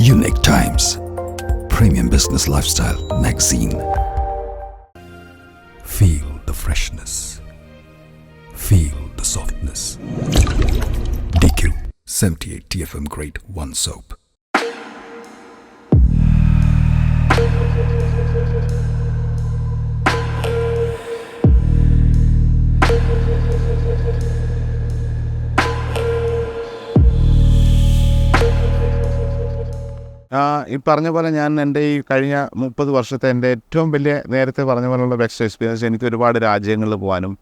Unique Times, Premium Business Lifestyle Magazine. Feel the freshness. Feel the softness. DQ 78 TFM Grade 1 Soap. ഈ പറഞ്ഞ പോലെ ഞാൻ എന്റെ ഈ കഴിഞ്ഞ മുപ്പത് വർഷത്തെ എന്റെ ഏറ്റവും വലിയ നേരത്തെ പറഞ്ഞ പോലുള്ള ബെസ്റ്റ് എക്സ്പീരിയൻസ് എനിക്ക് ഒരുപാട് രാജ്യങ്ങളിൽ പോകാനും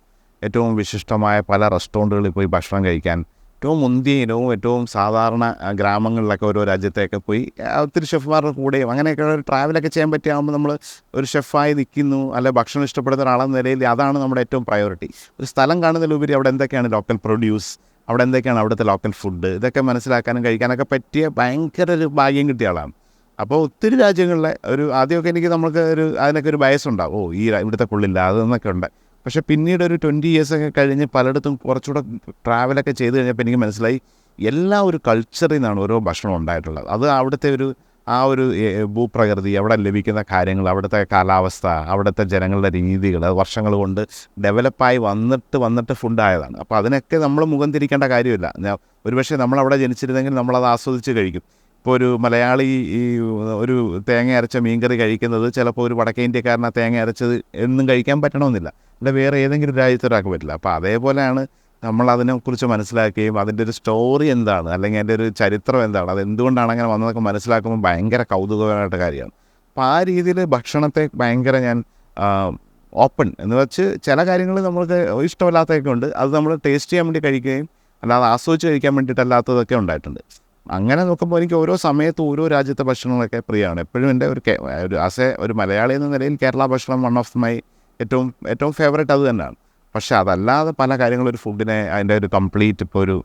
ഏറ്റവും വിശിഷ്ടമായ പല റെസ്റ്റോറന്റുകളിൽ പോയി ഭക്ഷണം കഴിക്കാൻ ഏറ്റവും മുന്തിയ ഇനവും ഏറ്റവും സാധാരണ ഗ്രാമങ്ങളിലൊക്കെ ഓരോ രാജ്യത്തൊക്കെ പോയി ഒത്തിരി ഷെഫ്മാരുടെ കൂടെയും അങ്ങനെയൊക്കെ ഒരു ട്രാവലൊക്കെ ചെയ്യാൻ പറ്റിയാകുമ്പോൾ നമ്മൾ ഒരു ഷെഫായി നിൽക്കുന്നു അല്ലെ ഭക്ഷണം ഇഷ്ടപ്പെടുന്ന ഒരാളെന്ന നിലയിൽ അതാണ് നമ്മുടെ ഏറ്റവും പ്രയോറിറ്റി ഒരു സ്ഥലം കാണുന്നതിലുപരി അവിടെ എന്തൊക്കെയാണ് ലോക്കൽ പ്രൊഡ്യൂസ് അവിടെ എന്തൊക്കെയാണ് അവിടുത്തെ ലോക്കൽ ഫുഡ് ഇതൊക്കെ മനസ്സിലാക്കാനും കഴിക്കാനൊക്കെ പറ്റിയ ഭയങ്കര ഒരു ഭാഗ്യം കിട്ടിയ ആളാണ്. അപ്പോൾ ഒത്തിരി രാജ്യങ്ങളിലെ ഒരു ആദ്യമൊക്കെ എനിക്ക് നമുക്ക് ഒരു അതിനൊക്കെ ഒരു ബയസ് ഉണ്ടാവും. ഓ ഈ ഇവിടുത്തെ കൊള്ളില്ല അതെന്നൊക്കെ ഉണ്ട്. പക്ഷേ പിന്നീട് ഒരു ട്വന്റി ഇയേഴ്സ് ഒക്കെ കഴിഞ്ഞ് പലയിടത്തും കുറച്ചുകൂടെ ട്രാവലൊക്കെ ചെയ്ത് കഴിഞ്ഞപ്പോൾ എനിക്ക് മനസ്സിലായി എല്ലാ ഒരു കൾച്ചറിൽ നിന്നാണ് ഓരോ ഭക്ഷണം ഉണ്ടായിട്ടുള്ളത്. അത് അവിടുത്തെ ഒരു ആ ഒരു ഭൂപ്രകൃതി അവിടെ ലഭിക്കുന്ന കാര്യങ്ങൾ അവിടുത്തെ കാലാവസ്ഥ അവിടുത്തെ ജനങ്ങളുടെ രീതികൾ വർഷങ്ങൾ കൊണ്ട് ഡെവലപ്പായി വന്നിട്ട് വന്നിട്ട് ഫുഡായതാണ്. അപ്പോൾ അതിനൊക്കെ നമ്മൾ മുഖം തിരിക്കേണ്ട കാര്യമില്ല. ഒരു ഒരുപക്ഷെ നമ്മളവിടെ ജനിച്ചിരുന്നെങ്കിൽ നമ്മളത് ആസ്വദിച്ച് കഴിക്കും. ഇപ്പോൾ ഒരു മലയാളി ഈ ഒരു തേങ്ങ അരച്ച മീൻകറി കഴിക്കുന്നത് ചിലപ്പോൾ ഒരു വടക്കേ ഇന്ത്യക്കാരനെ തേങ്ങ അരച്ചത് എന്നും കഴിക്കാൻ പറ്റണമെന്നില്ല. അല്ല വേറെ ഏതെങ്കിലും രാജ്യത്തൊരാൾക്ക് പറ്റില്ല. അപ്പോൾ അതേപോലെയാണ് നമ്മൾ അതിനെക്കുറിച്ച് മനസ്സിലാക്കുകയും അതിന്റെ ഒരു സ്റ്റോറി എന്താണ്? അല്ലെങ്കിൽ അതിന്റെ ഒരു ചരിത്രം എന്താണ്? അത് എന്തുകൊണ്ടാണ് അങ്ങനെ വന്നതൊക്കെ മനസ്സിലാക്കുമ്പോൾ ഭയങ്കര കൗതുകമായിട്ട് കാര്യമാണ്. അപ്പോൾ ആ രീതിയിൽ ഭക്ഷണത്തെ ഭയങ്കര ഞാൻ ഓപ്പൺ എന്ന് വെച്ച് ചില കാര്യങ്ങൾ നമ്മൾക്ക് ഇഷ്ടമല്ലാത്തതൊക്കെ ഉണ്ട്. അത് നമ്മൾ ടേസ്റ്റ് ചെയ്യാൻ വേണ്ടി കഴിക്കുകയും അല്ലാതെ ആസ്വദിച്ച് കഴിക്കാൻ വേണ്ടിയിട്ടല്ലാത്തതൊക്കെ ഉണ്ടായിട്ടുണ്ട്. അങ്ങനെ നോക്കുമ്പോൾ എനിക്ക് ഓരോ സമയത്ത് ഓരോ രാജ്യത്തെ ഭക്ഷണങ്ങളൊക്കെ പ്രിയമാണ്. എപ്പോഴും എന്റെ ഒരു ഒരു ആസ് എ ഒരു മലയാളി എന്ന നിലയിൽ കേരള ഭക്ഷണം വൺ ഓഫ് മൈ ഏറ്റവും ഏറ്റവും ഫേവറേറ്റ് അത് തന്നെയാണ്. പക്ഷേ അതല്ലാതെ പല കാര്യങ്ങളും ഒരു ഫുഡിനെ അതിന്റെ ഒരു കംപ്ലീറ്റ് ഇപ്പോൾ ഒരു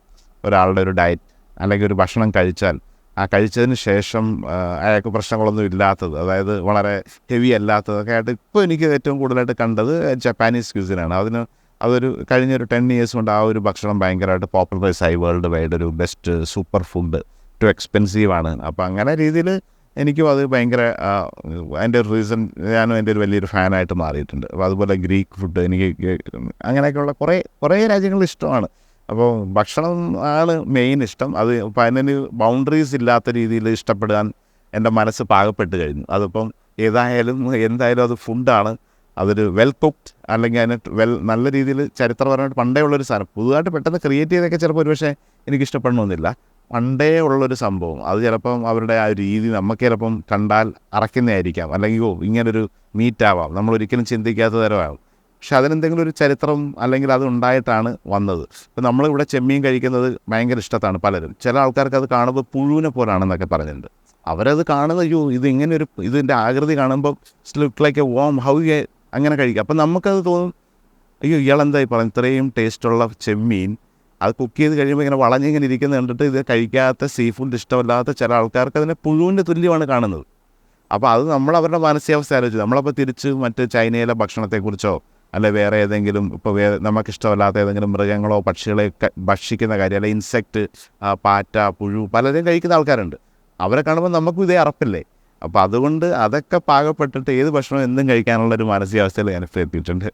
ഒരാളുടെ ഒരു ഡയറ്റ് അല്ലെങ്കിൽ ഒരു ഭക്ഷണം കഴിച്ചാൽ ആ കഴിച്ചതിന് ശേഷം അയാൾക്ക് പ്രശ്നങ്ങളൊന്നും ഇല്ലാത്തത് അതായത് വളരെ ഹെവി അല്ലാത്തതൊക്കെ ആയിട്ട് ഇപ്പോൾ എനിക്ക് ഏറ്റവും കൂടുതലായിട്ട് കണ്ടത് ജപ്പാനീസ് ക്യൂസിനാണ് അതിന് അതൊരു കഴിഞ്ഞൊരു ടെൻ ഇയേഴ്സ് കൊണ്ട് ആ ഒരു ഭക്ഷണം ഭയങ്കരമായിട്ട് പോപ്പുലറൈസ് ആയി വേൾഡ് വൈഡ് ഒരു best super food too expensive ആണ്. അപ്പോൾ അങ്ങനെ രീതിയിൽ എനിക്കും അത് ഭയങ്കര അതിന്റെ ഒരു റീസൺ ഞാനും എന്റെ ഒരു വലിയൊരു ഫാനായിട്ട് മാറിയിട്ടുണ്ട്. അപ്പോൾ അതുപോലെ ഗ്രീക്ക് ഫുഡ് എനിക്ക് അങ്ങനെയൊക്കെയുള്ള കുറേ കുറേ രാജ്യങ്ങൾ ഇഷ്ടമാണ്. അപ്പോൾ ഭക്ഷണം ആണ് മെയിൻ ഇഷ്ടം. അത് ഇപ്പം അതിന് ബൗണ്ടറീസ് ഇല്ലാത്ത രീതിയിൽ ഇഷ്ടപ്പെടാൻ എന്റെ മനസ്സ് പാകപ്പെട്ട് കഴിഞ്ഞു. അതിപ്പം ഏതായാലും എന്തായാലും അത് ഫുഡാണ് അതൊരു വെൽ കുക്ഡ് അല്ലെങ്കിൽ അതിന് വെൽ നല്ല രീതിയിൽ ചരിത്രപരമായിട്ട് പണ്ടേ ഉള്ളൊരു സാധനം. പുതുതായിട്ട് പെട്ടെന്ന് ക്രിയേറ്റ് ചെയ്തൊക്കെ ചിലപ്പോൾ ഒരുപക്ഷെ എനിക്ക് ഇഷ്ടപ്പെടണമെന്നില്ല പണ്ടേ ഉള്ളൊരു സംഭവം. അത് ചിലപ്പം അവരുടെ ആ രീതി നമുക്ക് ചിലപ്പം കണ്ടാൽ അറക്കുന്നതായിരിക്കാം. അല്ലെങ്കിൽ ഓ ഇങ്ങനൊരു മീറ്റ് ആവാം. നമ്മൾ ഒരിക്കലും ചിന്തിക്കാത്ത തരമാകും പക്ഷെ അതിനെന്തെങ്കിലും ഒരു ചരിത്രം അല്ലെങ്കിൽ അത് ഉണ്ടായിട്ടാണ് വന്നത്. ഇപ്പം നമ്മളിവിടെ ചെമ്മീൻ കഴിക്കുന്നത് ഭയങ്കര ഇഷ്ടത്താണ് പലരും. ചില ആൾക്കാർക്ക് അത് കാണുമ്പോൾ പുഴുവിനെ പോലാണെന്നൊക്കെ പറഞ്ഞിട്ടുണ്ട്. അവരത് കാണുന്ന അയ്യോ ഇത് ഇങ്ങനെ ഒരു ഇതിന്റെ ആകൃതി കാണുമ്പോൾ look like a worm how അങ്ങനെ കഴിക്കുക അപ്പം നമുക്കത് തോന്നും അയ്യോ ഇയാളെന്തായി പറഞ്ഞു? ഇത്രയും ടേസ്റ്റുള്ള ചെമ്മീൻ അത് കുക്ക് ചെയ്ത് കഴിയുമ്പോൾ ഇങ്ങനെ വളഞ്ഞിങ്ങനെ ഇരിക്കുന്നത് കണ്ടിട്ട് ഇത് കഴിക്കാത്ത സീ ഫുഡ് ഇഷ്ടമല്ലാത്ത ചില ആൾക്കാർക്ക് അതിനെ പുഴുവിന്റെ തുല്യമാണ് കാണുന്നത്. അപ്പോൾ അത് നമ്മൾ അവരുടെ മാനസികാവസ്ഥ ആലോചിച്ചു. നമ്മളപ്പോൾ തിരിച്ച് മറ്റ് ചൈനയിലെ ഭക്ഷണത്തെക്കുറിച്ചോ അല്ലെ വേറെ ഏതെങ്കിലും ഇപ്പോൾ വേറെ നമുക്കിഷ്ടമല്ലാത്ത ഏതെങ്കിലും മൃഗങ്ങളോ പക്ഷികളെ ഭക്ഷിക്കുന്ന കാര്യം അല്ലെ ഇൻസെക്റ്റ് പാറ്റ പുഴു പലരും കഴിക്കുന്ന ആൾക്കാരുണ്ട്. അവരെ കാണുമ്പോൾ നമുക്കും ഇതേ അറപ്പില്ലേ? അപ്പോൾ അതുകൊണ്ട് അതൊക്കെ പാകപ്പെട്ടിട്ട് ഏത് ഭക്ഷണം എന്തും കഴിക്കാനുള്ള ഒരു മാനസികാവസ്ഥയിൽ ഞാൻ എത്തിയിട്ടുണ്ട്.